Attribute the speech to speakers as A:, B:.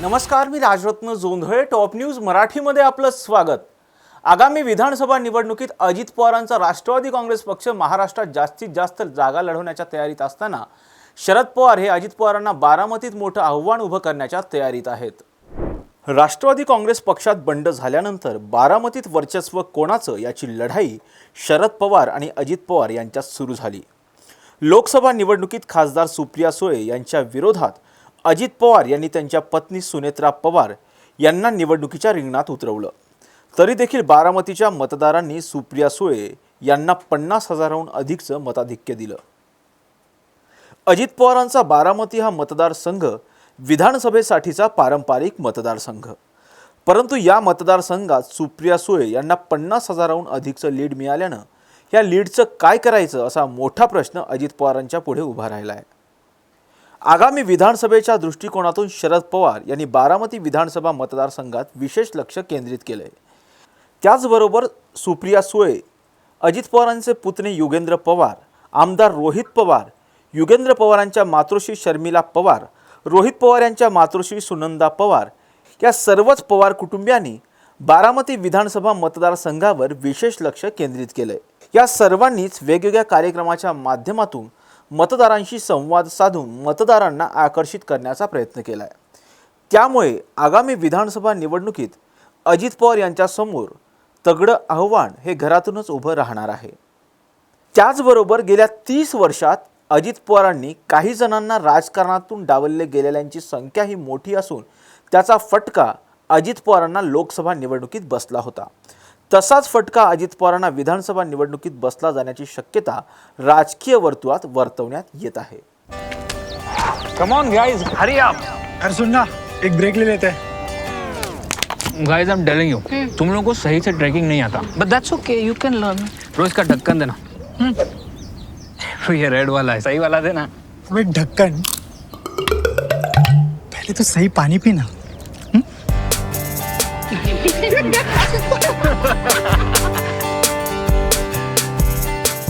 A: नमस्कार मी Rajratna Jondhale top news मराठीमध्ये आपलं स्वागत. आगामी विधानसभा निवडणुकीत अजित पवारांचा राष्ट्रवादी काँग्रेस पक्ष महाराष्ट्रात जास्तीत जास्त जागा लढवण्याच्या तयारीत असताना शरद पवार हे अजित पवारांना बारामतीत मोठं आव्हान उभं करण्याच्या तयारीत आहेत. राष्ट्रवादी काँग्रेस पक्षात बंड झाल्यानंतर बारामतीत वर्चस्व कोणाचं याची लढाई शरद पवार आणि अजित पवार यांच्यात सुरू झाली. लोकसभा निवडणुकीत खासदार सुप्रिया सुळे यांच्या विरोधात अजित पवार यांनी त्यांच्या पत्नी सुनेत्रा पवार यांना निवडणुकीच्या रिंगणात उतरवलं. तरी देखील बारामतीच्या मतदारांनी सुप्रिया सुळे यांना पन्नास हजाराहून अधिकचं मताधिक्य दिलं. अजित पवारांचा बारामती हा मतदारसंघ विधानसभेसाठीचा पारंपरिक मतदारसंघ. परंतु या मतदारसंघात सुप्रिया सुळे यांना पन्नास हजाराहून अधिकचं लीड मिळाल्यानं या लीडचं काय करायचं असा मोठा प्रश्न अजित पवारांच्या पुढे उभा राहिला आहे आगामी विधानसभेच्या दृष्टिकोनातून शरद पवार यांनी बारामती विधानसभा मतदारसंघात विशेष लक्ष केंद्रित केलं आहे त्याचबरोबर सुप्रिया सुळे अजित पवारांचे पुतणे युगेंद्र पवार आमदार रोहित पवार युगेंद्र पवारांच्या मातृश्री शर्मिला पवार रोहित पवार यांच्या मातृश्री सुनंदा पवार या सर्वच पवार कुटुंबियांनी बारामती विधानसभा मतदारसंघावर विशेष लक्ष केंद्रित केलं आहे या सर्वांनीच वेगवेगळ्या कार्यक्रमाच्या माध्यमातून मतदारांशी संवाद साधून मतदारांना आकर्षित करण्याचा प्रयत्न केला आहे त्यामुळे आगामी विधानसभा निवडणुकीत अजित पवार यांच्यासमोर तगडं आव्हान हे घरातूनच उभं राहणार आहे. त्याचबरोबर गेल्या तीस वर्षात अजित पवारांनी काही जणांना राजकारणातून डावलले गेलेल्यांची संख्या ही मोठी असून त्याचा फटका अजित पवारांना लोकसभा निवडणुकीत बसला होता. तसाच फटका अजित पवारांना विधानसभा निवडणुकीत बसला जाण्याची शक्यता राजकीय वर्तुळात वर्तवण्यात येत आहे.
B: Come on guys hurry up
C: अरे सुन ना एक ब्रेक ले लेते. हैं
B: guys I am telling you तुम लोगों को सही से ट्रैकिंग नहीं आता.
D: But that's okay, you can learn.
B: रोज का ढक्कन देना. तो ये रेड वाला है सही वाला देना.
C: अबे ढक्कन. पहले तो सही पानी पीना.